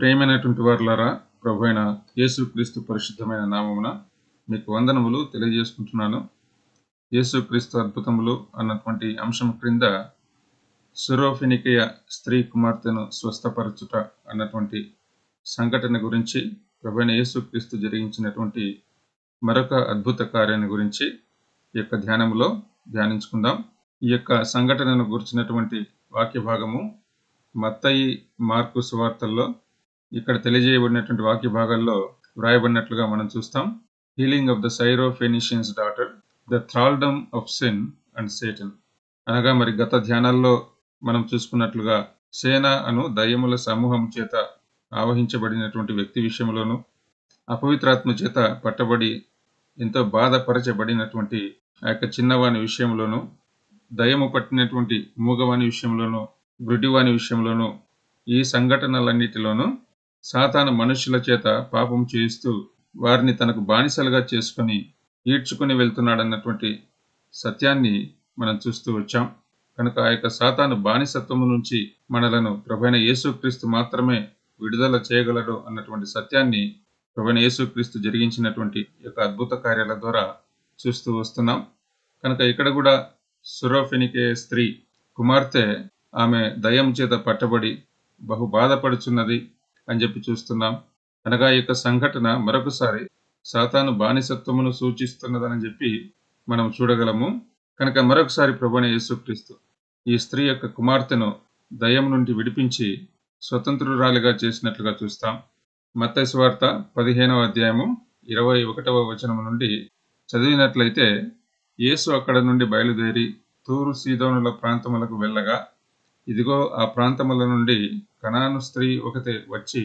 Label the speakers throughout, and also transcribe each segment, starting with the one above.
Speaker 1: ప్రేమైనటువంటి వారులారా ప్రభు అయిన యేసుక్రీస్తు పరిశుద్ధమైన నామమున మీకు వందనములు తెలియజేసుకుంటున్నాను. యేసుక్రీస్తు అద్భుతములు అన్నటువంటి అంశం క్రింద సురోఫినికయ స్త్రీ కుమార్తెను స్వస్థపరచుట అన్నటువంటి సంఘటన గురించి ప్రభు అయిన యేసుక్రీస్తు జరిగించినటువంటి మరొక అద్భుత కార్యాన్ని గురించి ఈ యొక్క ధ్యానములో ధ్యానించుకుందాం. ఈ యొక్క సంఘటనను గురించినటువంటి వాక్య భాగము మత్తయి మార్కు సువార్తల్లో ఇక్కడ తెలియజేయబడినటువంటి వాక్య భాగాల్లో వ్రాయబడినట్లుగా మనం చూస్తాం. Healing of the Syro Phoenicians daughter the thraldom of sin and Satan అనగా మరి గత ధ్యానాల్లో మనం చూసుకున్నట్లుగా సేన అను దయ్యముల సమూహం చేత ఆవహించబడినటువంటి వ్యక్తి విషయంలోనూ అపవిత్రాత్మ చేత పట్టబడి ఎంతో బాధపరచబడినటువంటి ఆ యొక్క చిన్నవాని విషయంలోనూ దయము పట్టినటువంటి మూగవాని విషయంలోనూ గుడ్డివాని విషయంలోనూ ఈ సంఘటనలన్నిటిలోనూ సాతాను మనుషుల చేత పాపం చేయిస్తూ వారిని తనకు బానిసలుగా చేసుకుని ఈడ్చుకుని వెళ్తున్నాడన్నటువంటి సత్యాన్ని మనం చూస్తూ వచ్చాం. కనుక ఆ యొక్క సాతాను బానిసత్వము నుంచి మనలను ప్రభైన యేసుక్రీస్తు మాత్రమే విడుదల చేయగలడు అన్నటువంటి సత్యాన్ని ప్రభైన యేసుక్రీస్తు జరిగించినటువంటి యొక్క అద్భుత కార్యాల ద్వారా చూస్తూ వస్తున్నాం. కనుక ఇక్కడ కూడా సురోఫెనికే స్త్రీ కుమార్తె ఆమె దయం చేత పట్టబడి బహు బాధపడుచున్నది. అని చెప్పి చూస్తున్నాం. అనగా ఈ యొక్క సంఘటన మరొకసారి సాతాను బానిసత్వమును సూచిస్తున్నదని చెప్పి మనం చూడగలము. కనుక మరొకసారి ప్రభుని యేసుక్రీస్తు ఈ స్త్రీ యొక్క కుమార్తెను దయ్యం నుండి విడిపించి స్వతంత్రురాలిగా చేసినట్లుగా చూస్తాం. మత్తయి వార్త పదిహేనవ అధ్యాయము ఇరవై ఒకటవ వచనం నుండి చదివినట్లయితే యేసు అక్కడ నుండి బయలుదేరి తూరు సీదోనుల ప్రాంతములకు వెళ్ళగా ఇదిగో ఆ ప్రాంతముల నుండి కనాను స్త్రీ ఒకతే వచ్చి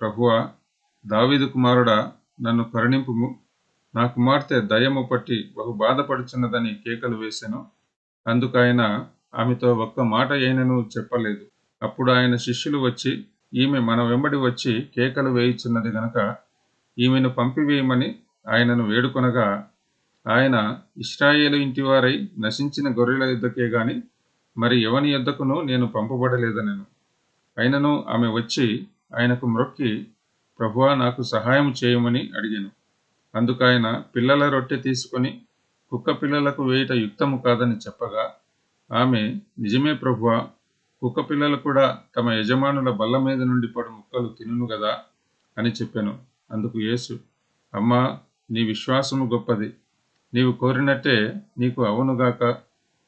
Speaker 1: ప్రభువా దావీదు కుమారుడా నన్ను కరుణింపుము. నా కుమార్తె దయము పట్టి బహు బాధపడుచున్నదని కేకలు వేశాను అందుకు ఆయన ఆమెతో ఒక్క మాట అయినను చెప్పలేదు. అప్పుడు ఆయన శిష్యులు వచ్చి ఈమె మన వెంబడి వచ్చి కేకలు వేయుచున్నది గనక ఈమెను పంపివేయమని ఆయనను వేడుకొనగా ఆయన ఇస్రాయేలు ఇంటివారై నశించిన గొర్రెల యుద్ధకే గాని మరి ఎవని యుద్ధకును నేను పంపబడలేదనను. అయినను ఆమె వచ్చి ఆయనకు మ్రొక్కి ప్రభువా నాకు సహాయం చేయమని అడిగాను. అందుకు ఆయన పిల్లల రొట్టె తీసుకొని కుక్క పిల్లలకు వేయట యుక్తము కాదని చెప్పగా ఆమె నిజమే ప్రభువా కుక్క పిల్లలు కూడా తమ యజమానుల బల్ల మీద నుండి పడు ముక్కలు తినును గదా అని చెప్పాను. అందుకు యేసు అమ్మా నీ విశ్వాసము గొప్పది. నీవు కోరినట్టే నీకు అవునుగాక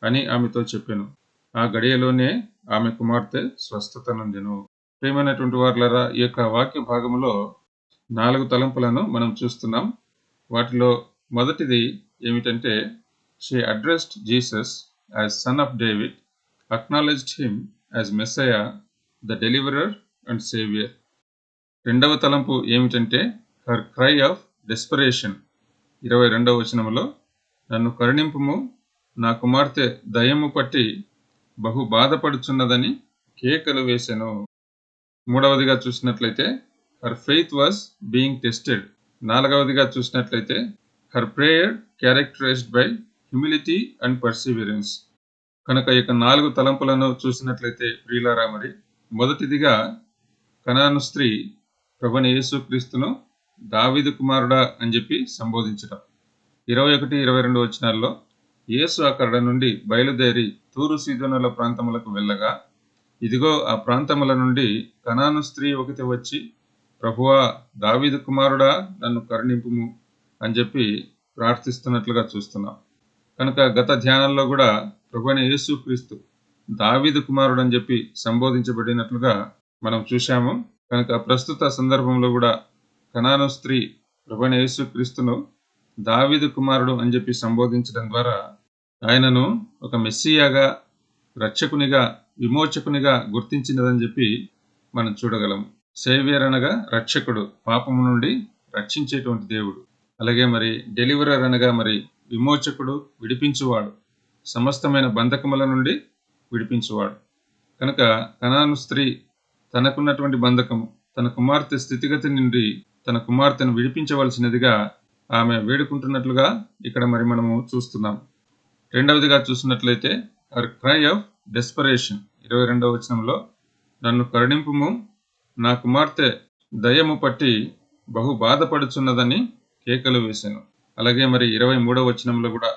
Speaker 1: అని ఆమెతో చెప్పాను. ఆ గడియలోనే ఆమె కుమార్తె స్వస్థత నందెను ప్రేమైనటువంటి వార్లరా ఈ యొక్క వాక్య భాగంలో నాలుగు తలంపులను మనం చూస్తున్నాం. వాటిలో మొదటిది ఏమిటంటే she addressed Jesus as son of David acknowledged him as Messiah the deliverer and saviour రెండవ తలంపు ఏమిటంటే హర్ క్రై ఆఫ్ డెస్పరేషన్ ఇరవై రెండవ వచనంలో నన్ను కరుణింపుము నా కుమార్తె దయము పట్టి బహు బాధపడుచున్నదని కేకలు వేశాను మూడవదిగా చూసినట్లయితే her faith was being tested నాలుగవదిగా చూసినట్లయితే her prayer characterised by humility and perseverance కనుక ఇక నాలుగు తలంపులను చూసినట్లయితే ప్రియులారా మరి మొదటిదిగా కనాను స్త్రీ ప్రభుని యేసుక్రీస్తును దావిదు కుమారుడా అని చెప్పి సంబోధించడం ఇరవై ఒకటి ఇరవై రెండు వచనాల్లో యేసు అక్కడ నుండి బయలుదేరి తూరు సీజనుల ప్రాంతములకు వెళ్ళగా ఇదిగో ఆ ప్రాంతముల నుండి కనాను స్త్రీ ఒకటి వచ్చి ప్రభువా దావీదు కుమారుడా నన్ను కరుణింపుము అని చెప్పి ప్రార్థిస్తున్నట్లుగా చూస్తున్నాం. కనుక గత ధ్యానంలో కూడా ప్రభుని యేసుక్రీస్తు దావీదు కుమారుడు అని చెప్పి సంబోధించబడినట్లుగా మనం చూశాము. కనుక ప్రస్తుత సందర్భంలో కూడా కనాను స్త్రీ ప్రభుని యేసుక్రీస్తును దావీదు కుమారుడు అని చెప్పి సంబోధించడం ద్వారా ఆయనను ఒక మెస్సియాగా రక్షకునిగా విమోచకునిగా గుర్తించినదని చెప్పి మనం చూడగలం. సేవియర్ అనగా రక్షకుడు పాపము నుండి రక్షించేటువంటి దేవుడు. అలాగే మరి డెలివరర్ అనగా మరి విమోచకుడు విడిపించువాడు. సమస్తమైన బంధకముల నుండి విడిపించువాడు. కనుక కనాను స్త్రీ తనకున్నటువంటి బంధకము తన కుమార్తె స్థితిగతి నుండి తన కుమార్తెను విడిపించవలసినదిగా ఆమె వేడుకుంటున్నట్లుగా ఇక్కడ మరి మనము చూస్తున్నాం. రెండవదిగా చూసినట్లయితే అర్ క్రై ఆఫ్ డెస్పరేషన్ ఇరవై రెండవ వచనంలో నన్ను కరుణింపుము నా కుమార్తె దయము పట్టి బహు బాధపడుచున్నదని కేకలు వేశాను అలాగే మరి ఇరవై మూడవ వచనంలో కూడా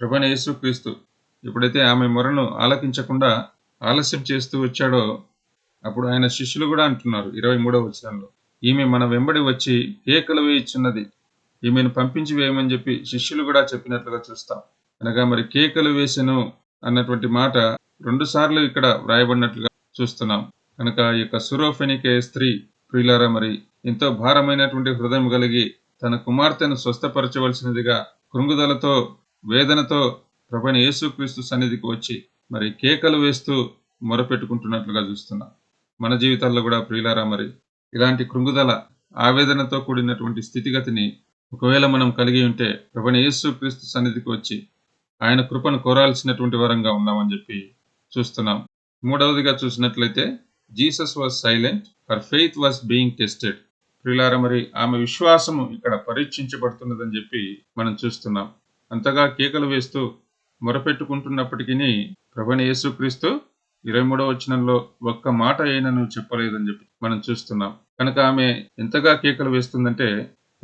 Speaker 1: ప్రభైన యేసుక్రీస్తు ఎప్పుడైతే ఆమె మొరను ఆలకించకుండా ఆలస్యం చేస్తూ వచ్చాడో అప్పుడు ఆయన శిష్యులు కూడా అంటున్నారు ఇరవై మూడవ వచనంలో. ఈమె మన వెంబడి వచ్చి కేకలు వేయిచున్నది ఈమెను పంపించి వేయమని చెప్పి శిష్యులు కూడా చెప్పినట్లుగా చూస్తాం. అనగా మరి కేకలు వేసెను అన్నటువంటి మాట రెండు సార్లు ఇక్కడ వ్రాయబడినట్లుగా చూస్తున్నాం. కనుక ఈ యొక్క సురోఫెనికే స్త్రీ ప్రియులారా మరి ఎంతో భారమైనటువంటి హృదయం కలిగి తన కుమార్తెను స్వస్థపరచవలసినదిగా కృంగుదలతో వేదనతో ప్రభుని యేసుక్రీస్తు సన్నిధికి వచ్చి మరి కేకలు వేస్తూ మొరపెట్టుకుంటున్నట్లుగా చూస్తున్నాం. మన జీవితాల్లో కూడా ప్రియులారా మరి ఇలాంటి కృంగుదల ఆవేదనతో కూడినటువంటి స్థితిగతిని ఒకవేళ మనం కలిగి ఉంటే ప్రభుని యేసుక్రీస్తు సన్నిధికి వచ్చి ఆయన కృపను కోరాల్సినటువంటి వరంగా ఉన్నామని చెప్పి చూస్తున్నాం. మూడవదిగా చూసినట్లయితే Jesus was silent her faith was being tested. ప్రిలార మరి ఆమె విశ్వాసము ఇక్కడ పరీక్షించబడుతున్నదని చెప్పి మనం చూస్తున్నాం. అంతగా కేకలు వేస్తూ మొరపెట్టుకుంటున్నప్పటికీ ప్రభుని యేసుక్రీస్తు ఇరవై మూడవ వచనంలో ఒక్క మాట అయినను చెప్పలేదని చెప్పి మనం చూస్తున్నాం. కనుక ఆమె ఎంతగా కేకలు వేస్తుందంటే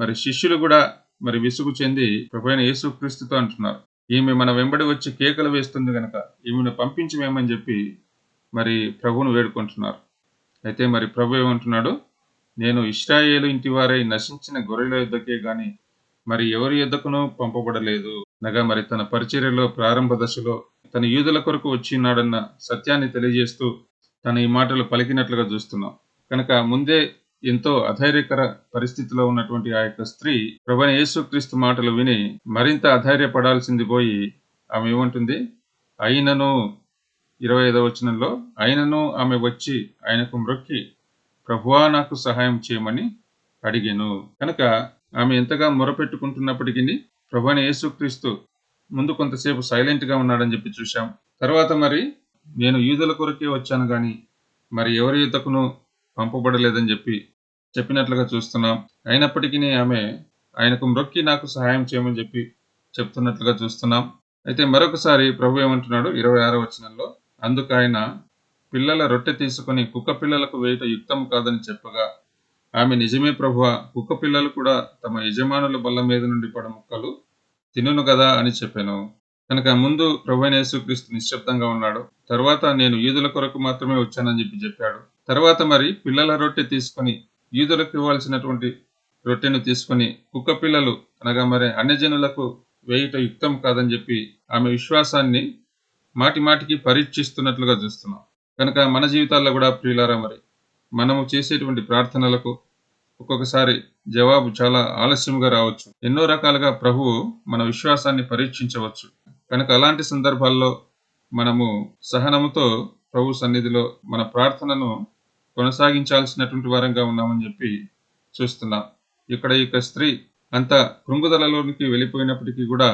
Speaker 1: మరి శిష్యులు కూడా మరి విసుగు చెంది ప్రభుత్వ యేసుక్రీస్తుతో అంటున్నారు. ఈమె మన వెంబడి వచ్చి కేకలు వేస్తుంది గనక ఈమెను పంపించమేమని చెప్పి మరి ప్రభువును వేడుకుంటున్నారు. అయితే మరి ప్రభు ఏమంటున్నాడు? నేను ఇస్రాయేలు ఇంటి వారై నశించిన గొర్రెల యుద్ధకే గాని మరి ఎవరి యుద్ధకును పంపబడలేదు. అనగా మరి తన పరిచర్యలో ప్రారంభ దశలో తన యూదుల కొరకు వచ్చినాడన్న సత్యాన్ని తెలియజేస్తూ తన ఈ మాటలు పలికినట్లుగా చూస్తున్నాం. కనుక ముందే ఎంతో అధైర్యకర పరిస్థితిలో ఉన్నటువంటి ఆ యొక్క స్త్రీ ప్రభుని యేసుక్రీస్తు మాటలు విని మరింత అధైర్యపడాల్సింది పోయి ఆమె ఏమంటుంది? అయినను ఇరవై ఐదవ వచనంలో అయినను ఆమె వచ్చి ఆయనకు మ్రొక్కి ప్రభువా నాకు సహాయం చేయమని అడిగాను. కనుక ఆమె ఎంతగా మొరపెట్టుకుంటున్నప్పటికీ ప్రభుని యేసుక్రీస్తు ముందు కొంతసేపు సైలెంట్గా ఉన్నాడని చెప్పి చూశాం. తర్వాత మరి నేను యూదుల కొరకే వచ్చాను కానీ మరి ఎవరి యుద్ధకును పంపబడలేదని చెప్పి చెప్పినట్లుగా చూస్తున్నాం. అయినప్పటికీ ఆమె ఆయనకు మ్రొక్కి నాకు సహాయం చేయమని చెప్పి చెప్తున్నట్లుగా చూస్తున్నాం. అయితే మరొకసారి ప్రభు ఏమంటున్నాడు? ఇరవై ఆరో వచనంలో అందుకు ఆయన పిల్లల రొట్టె తీసుకొని కుక్క పిల్లలకు వేయట యుక్తం కాదని చెప్పగా ఆమె నిజమే ప్రభువ కుక్క పిల్లలు కూడా తమ యజమానుల బల్ల మీద నుండి పడ ముక్కలు తినును కదా అని చెప్పాను. కనుక ముందు ప్రభు యేసుక్రీస్తు నిశ్శబ్దంగా ఉన్నాడు. తర్వాత నేను ఈదుల కొరకు మాత్రమే వచ్చానని చెప్పి చెప్పాడు. తర్వాత మరి పిల్లల రొట్టె తీసుకొని యూదులకు ఇవ్వాల్సినటువంటి రొట్టెను తీసుకొని కుక్క పిల్లలు అనగా మరి అన్యజనులకు వేయుట యుక్తం కాదని చెప్పి ఆమె విశ్వాసాన్ని మాటి మాటికి పరీక్షిస్తున్నట్లుగా చూస్తున్నాం. కనుక మన జీవితాల్లో కూడా ప్రియులారా మరి మనము చేసేటువంటి ప్రార్థనలకు ఒక్కొక్కసారి జవాబు చాలా ఆలస్యంగా రావచ్చు. ఎన్నో రకాలుగా ప్రభువు మన విశ్వాసాన్ని పరీక్షించవచ్చు. కనుక అలాంటి సందర్భాల్లో మనము సహనముతో ప్రభు సన్నిధిలో మన ప్రార్థనను కొనసాగించాల్సినటువంటి వారంగా ఉన్నామని చెప్పి చూస్తున్నాం. ఇక్కడ ఈ యొక్క స్త్రీ అంత కృంగుదలలోనికి వెళ్ళిపోయినప్పటికీ కూడా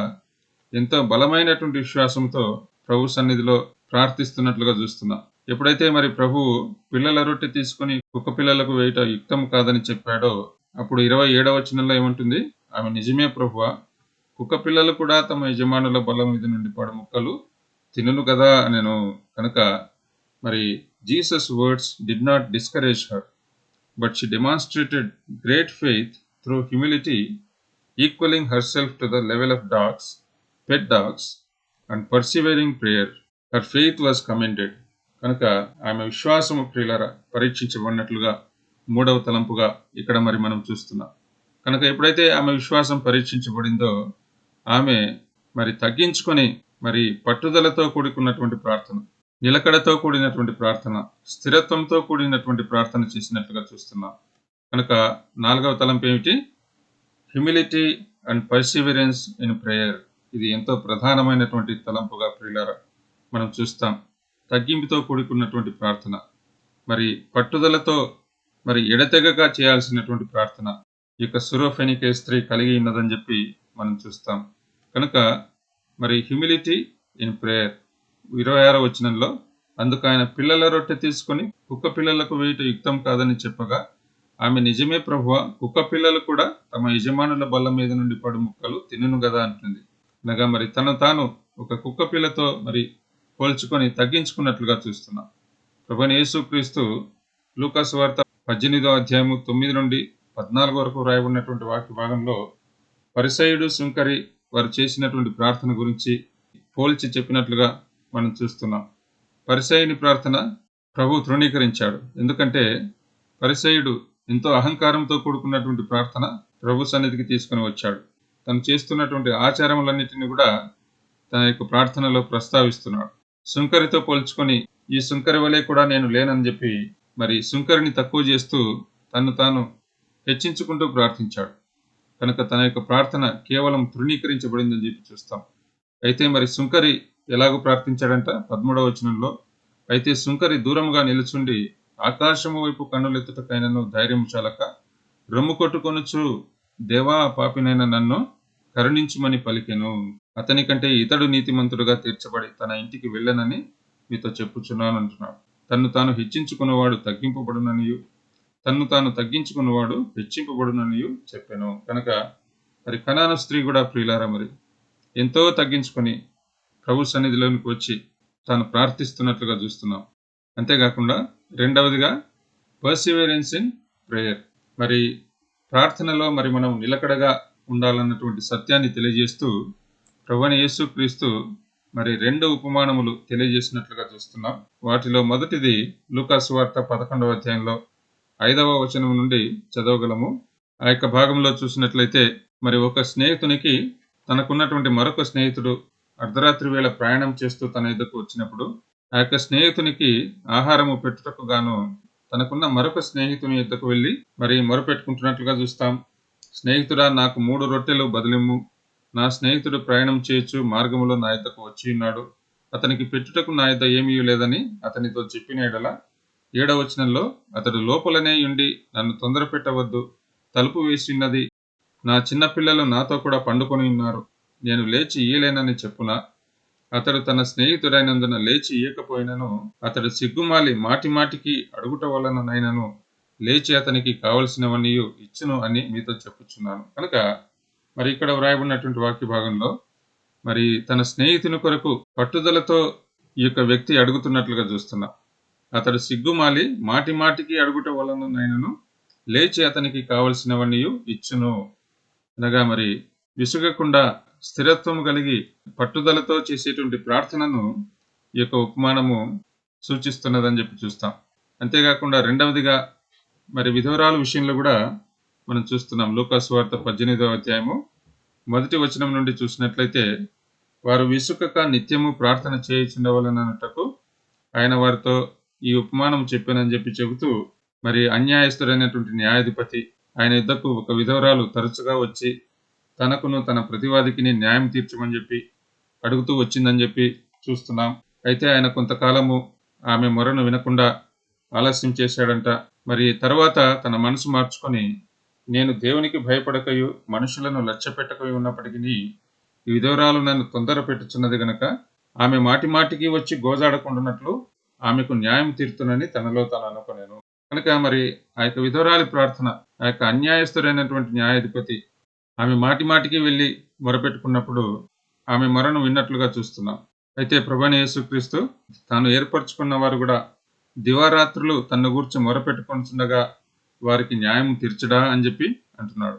Speaker 1: ఎంతో బలమైనటువంటి విశ్వాసంతో ప్రభు సన్నిధిలో ప్రార్థిస్తున్నట్లుగా చూస్తున్నాం. ఎప్పుడైతే మరి ప్రభువు పిల్లల రొట్టె తీసుకుని కుక్క పిల్లలకు వేయట యుక్తం కాదని చెప్పాడో అప్పుడు ఇరవై ఏడవ వచనంలో ఏముంటుంది? ఆమె నిజమే ప్రభువ కుక్క పిల్లలు కూడా తమ యజమానుల బలం మీద నుండి పడు ముక్కలు తినును కదా నేను కనుక మరి Jesus words did not discourage her but she demonstrated great faith through humility, equalling herself to the level of dogs pet dogs and prayer. Prayer her was commended. Commended కనుక ఆమె విశ్వాసము ప్రియులర పరీక్షించబడినట్లుగా మూడవ తలంపుగా ఇక్కడ మరి మనం చూస్తున్నాం కనుక ఎప్పుడైతే ఆమె విశ్వాసం పరీక్షించబడిందో ఆమె మరి తగ్గించుకొని మరి పట్టుదలతో కూడుకున్నటువంటి ప్రార్థన నిలకడతో కూడినటువంటి ప్రార్థన స్థిరత్వంతో కూడినటువంటి ప్రార్థన చేసినట్లుగా చూస్తున్నాం. కనుక నాలుగవ తలంపు ఏమిటి? Humility and perseverance in prayer ఇది ఎంతో ప్రధానమైనటువంటి తలంపుగా ప్రియులారా మనం చూస్తాం. తగ్గింపుతో కూడుకున్నటువంటి ప్రార్థన. మరి పట్టుదలతో మరి ఎడతెగక చేయాల్సినటువంటి ప్రార్థన. ఈ యొక్క సురోఫెనికే స్త్రీ కలిగి ఉన్నదని చెప్పి మనం చూస్తాం. కనుక మరి హ్యూమిలిటీ ఇన్ ప్రేయర్ ఇరవై ఆరో వచనంలో అందుకు ఆయన పిల్లల రొట్టె తీసుకొని కుక్క పిల్లలకు వేయటం యుక్తం కాదని చెప్పగా ఆమె నిజమే ప్రభువ కుక్క పిల్లలు కూడా తమ యజమానుల బల్ల మీద నుండి పడు ముక్కలు తినును కదా అంటుంది. అనగా మరి తను తాను ఒక కుక్క పిల్లతో మరి పోల్చుకొని తగ్గించుకున్నట్లుగా చూస్తున్నాం. ప్రభుని యేసుక్రీస్తు లూకాస్ వార్త పద్దెనిమిదో అధ్యాయము తొమ్మిది నుండి పద్నాలుగు వరకు రాయబడినటువంటి వాక్య భాగంలో పరిసయుడు సుంకరి వారు చేసినటువంటి ప్రార్థన గురించి పోల్చి చెప్పినట్లుగా మనం చూస్తున్నాం. పరిసయుని ప్రార్థన ప్రభు తృణీకరించాడు. ఎందుకంటే పరిసయుడు ఎంతో అహంకారంతో కూడుకున్నటువంటి ప్రార్థన ప్రభు సన్నిధికి తీసుకుని వచ్చాడు. తను చేస్తున్నటువంటి ఆచారములన్నిటిని కూడా తన యొక్క ప్రార్థనలో ప్రస్తావిస్తున్నాడు. సుంకరితో పోల్చుకొని ఈ సుంకరి వలె కూడా నేను లేనని చెప్పి మరి సుంకరిని తక్కువ చేస్తూ తను తాను హెచ్చించుకుంటూ ప్రార్థించాడు. కనుక తన యొక్క ప్రార్థన కేవలం తృణీకరించబడిందని చెప్పి చూస్తాం. అయితే మరి సుంకరి ఎలాగో ప్రార్థించాడంట? పదమూడవ వచనంలో అయితే సుంకరి దూరంగా నిలుచుండి ఆకాశము వైపు కన్నులెత్తుటకైనను ధైర్యం చాలక రొమ్ము కొట్టుకొనుచు దేవా పాపినైన నన్ను కరుణించుమని పలికెను. అతని కంటే ఇతడు నీతిమంతుడుగా తీర్చబడి తన ఇంటికి వెళ్ళనని మీతో చెప్పుచున్నాను అంటున్నాడు. తన్ను తాను హెచ్చించుకున్నవాడు తగ్గింపబడుననియు తన్ను తాను తగ్గించుకున్నవాడు హెచ్చింపబడుననియు చెప్పాను. కనుక మరి కణాన స్త్రీ కూడా ప్రియులారా మరి ఎంతో తగ్గించుకొని ప్రభు సన్నిధిలోనికి వచ్చి తాను ప్రార్థిస్తున్నట్లుగా చూస్తున్నాం. అంతేకాకుండా రెండవదిగా పర్సివేరెన్స్ ఇన్ ప్రేయర్ మరి ప్రార్థనలో మరి మనం నిలకడగా ఉండాలన్నటువంటి సత్యాన్ని తెలియజేస్తూ ప్రభుని యేసు క్రీస్తు మరి రెండు ఉపమానములు తెలియజేసినట్లుగా చూస్తున్నాం. వాటిలో మొదటిది లూకాసు వార్త పదకొండవ అధ్యాయంలో ఐదవ వచనం నుండి చదవగలము. ఆ యొక్క భాగంలో చూసినట్లయితే మరి ఒక స్నేహితునికి తనకున్నటువంటి మరొక స్నేహితుడు అర్ధరాత్రి వేళ ప్రయాణం చేస్తూ తన ఎద్దకు వచ్చినప్పుడు ఆ యొక్క స్నేహితునికి ఆహారము పెట్టుటకు గాను తనకున్న మరొక స్నేహితుని ఎద్దకు వెళ్ళి మరి మొరపెట్టుకుంటున్నట్లుగా చూస్తాం. స్నేహితుడా నాకు మూడు రొట్టెలు బదిలిమ్ము. నా స్నేహితుడు ప్రయాణం చేయొచ్చు మార్గములో నా ఎద్దకు వచ్చి ఉన్నాడు. అతనికి పెట్టుటకు నా ఎద్ద ఏమీ లేదని అతనితో చెప్పిన ఎడల ఏడవచనంలో అతడు లోపలనే ఉండి నన్ను తొందర పెట్టవద్దు తలుపు వేసి ఉన్నది. నా చిన్నపిల్లలు నాతో కూడా పండుకొని ఉన్నారు. నేను లేచి ఇయ్యలేనని చెప్పున? అతడు తన స్నేహితుడైనందున లేచి ఇయ్యకపోయినను అతడు సిగ్గుమాలి మాటి మాటికి అడుగుట వలననైనను లేచి అతనికి కావలసినవన్నీ ఇచ్చును అని మీతో చెప్పుచున్నాను. కనుక మరి ఇక్కడ వ్రాయబడినటువంటి వాక్య భాగంలో మరి తన స్నేహితుని కొరకు పట్టుదలతో ఈ యొక్క వ్యక్తి అడుగుతున్నట్లుగా చూస్తున్నా. అతడు సిగ్గుమాలి మాటి మాటికి అడుగుట వలననైనను లేచి అతనికి కావలసినవన్నీ ఇచ్చును. అనగా మరి విసుగకుండా స్థిరత్వం కలిగి పట్టుదలతో చేసేటువంటి ప్రార్థనను ఈ యొక్క ఉపమానము సూచిస్తున్నదని చెప్పి చూస్తాం. అంతేకాకుండా రెండవదిగా మరి విధవరాల విషయంలో కూడా మనం చూస్తున్నాం. లోకాసువార్త పద్దెనిమిదవ అధ్యాయము మొదటి వచనం నుండి చూసినట్లయితే వారు విసుకక నిత్యము ప్రార్థన చేయించుండవలనటకు ఆయన వారితో ఈ ఉపమానం చెప్పానని చెప్పి చెబుతూ మరి అన్యాయస్తుడైనటువంటి న్యాయాధిపతి ఆయన యుద్ధకు ఒక విధవరాలు తరచుగా వచ్చి తనకును తన ప్రతివాదికిని న్యాయం తీర్చమని చెప్పి అడుగుతూ వచ్చిందని చెప్పి చూస్తున్నాం. అయితే ఆయన కొంతకాలము ఆమె మొరను వినకుండా ఆలస్యం చేశాడంట. మరి తర్వాత తన మనసు మార్చుకొని నేను దేవునికి భయపడకయు మనుషులను లక్ష్యపెట్టకయు ఉన్నప్పటికీ ఈ విధవరాలు నన్ను తొందర పెట్టుచున్నది గనక ఆమె మాటి మాటికి వచ్చి గోజాడకుండానట్లు ఆమెకు న్యాయం తీరుతునని తనలో తాను అనుకునేను. కనుక మరి ఆ యొక్క విధవరాలి ప్రార్థన ఆ యొక్క అన్యాయస్తుడైనటువంటి న్యాయాధిపతి ఆమె మాటి మాటికి వెళ్ళి మొరపెట్టుకున్నప్పుడు ఆమె మొరను విన్నట్లుగా చూస్తున్నాం. అయితే ప్రభాని యేసుక్రీస్తు తాను ఏర్పరచుకున్న వారు కూడా దివారాత్రులు తన గూర్చి మొరపెట్టుకుంటుండగా వారికి న్యాయం తీర్చడా అని చెప్పి అంటున్నాడు.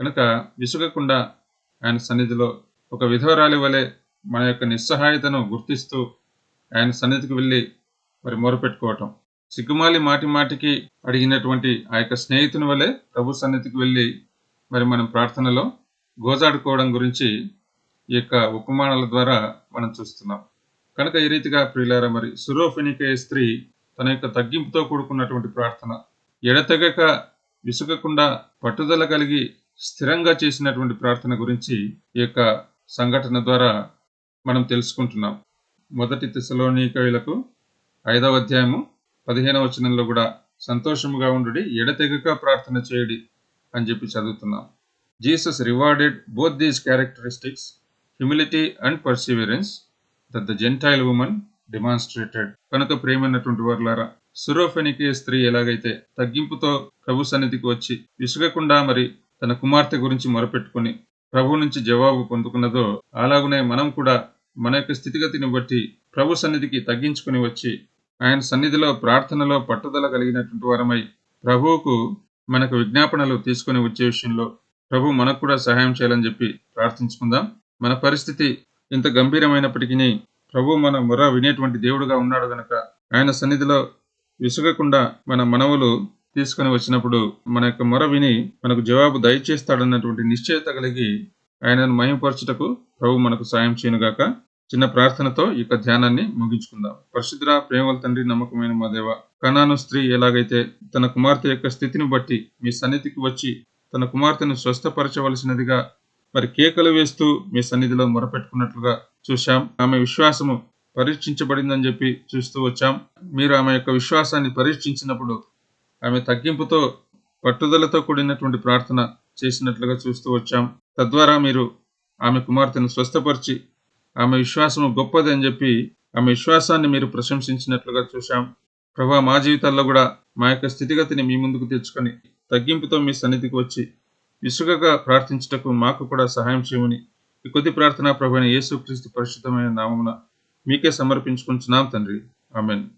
Speaker 1: కనుక విసుగకుండా ఆయన సన్నిధిలో ఒక విధవరాలి వలె మన యొక్క నిస్సహాయతను గుర్తిస్తూ ఆయన సన్నిధికి వెళ్ళి మరి మొరపెట్టుకోవటం. సిగ్గుమాలి మాటి మాటికి అడిగినటువంటి ఆ యొక్క స్నేహితుని వలె ప్రభు సన్నిధికి వెళ్ళి మరి మనం ప్రార్థనలో గోజాడుకోవడం గురించి ఈ యొక్క ఉపమానాల ద్వారా మనం చూస్తున్నాం. కనుక ఈ రీతిగా ప్రియులార మరి సురోఫినికే స్త్రీ తన యొక్క తగ్గింపుతో కూడుకున్నటువంటి ప్రార్థన ఎడతెగక విసుగకుండా పట్టుదల కలిగి స్థిరంగా చేసినటువంటి ప్రార్థన గురించి ఈ యొక్క సంఘటన ద్వారా మనం తెలుసుకుంటున్నాం. మొదటి తెసలోనికయులకు ఐదవ అధ్యాయము పదిహేనవ వచనంలో కూడా సంతోషముగా ఉండు ఎడతెగక ప్రార్థన చేయడి. అని చెప్పి చదువుతున్నాం. Jesus rewarded both these characteristics humility and perseverance that the gentile woman demonstrated కనుక ప్రేమైనటువంటి వర్లారా సురోఫెనికే స్త్రీ ఎలాగైతే తగ్గింపుతో ప్రభు సన్నిధికి వచ్చి విసుగకుండా మరి తన కుమార్తె గురించి మొరపెట్టుకుని ప్రభు నుంచి జవాబు పొందుకున్నదో అలాగునే మనం కూడా మన యొక్క స్థితిగతిని బట్టి ప్రభు సన్నిధికి తగ్గించుకుని వచ్చి ఆయన సన్నిధిలో ప్రార్థనలో పట్టుదల కలిగినటువంటి వారమై ప్రభువుకు మనకు విజ్ఞాపనలు తీసుకొని వచ్చే విషయంలో ప్రభు మనకు కూడా సహాయం చేయాలని చెప్పి ప్రార్థించుకుందాం. మన పరిస్థితి ఇంత గంభీరమైనప్పటికీ ప్రభు మన మొర వినేటువంటి దేవుడుగా ఉన్నాడు గనక ఆయన సన్నిధిలో విసుగకుండా మన మనవులు తీసుకొని వచ్చినప్పుడు మన యొక్క మొర విని మనకు జవాబు దయచేస్తాడన్నటువంటి నిశ్చయత కలిగి ఆయనను మహిమపరచుటకు ప్రభు మనకు సాయం చేయనుగాక. చిన్న ప్రార్థనతో ఈ యొక్క ధ్యానాన్ని ముగించుకుందాం. పరిశుద్ర ప్రేమల తండ్రి నమ్మకమైన మా దేవ కణాను స్త్రీ ఎలాగైతే తన కుమార్తె యొక్క స్థితిని బట్టి మీ సన్నిధికి వచ్చి తన కుమార్తెను స్వస్థపరచవలసినదిగా మరి కేకలు వేస్తూ మీ సన్నిధిలో మొరపెట్టుకున్నట్లుగా చూశాం. ఆమె విశ్వాసము పరీక్షించబడిందని చెప్పి చూస్తూ వచ్చాం. మీరు ఆమె యొక్క విశ్వాసాన్ని పరీక్షించినప్పుడు ఆమె తగ్గింపుతో పట్టుదలతో కూడినటువంటి ప్రార్థన చేసినట్లుగా చూస్తూ వచ్చాం. తద్వారా మీరు ఆమె కుమార్తెను స్వస్థపరిచి ఆమె విశ్వాసము గొప్పది అని చెప్పి ఆమె విశ్వాసాన్ని మీరు ప్రశంసించినట్లుగా చూశాం. ప్రభా మా జీవితాల్లో కూడా మా యొక్క స్థితిగతిని మీ ముందుకు తెచ్చుకొని తగ్గింపుతో మీ సన్నిధికి వచ్చి విసుగగా ప్రార్థించుటకు మాకు కూడా సహాయం చేయమని ఈ కొద్ది ప్రార్థన ప్రభు యేసుక్రీస్తు పరిశుద్ధమైన నామమున మీకే సమర్పించుకుంటున్నాం తండ్రి. ఆమెన్.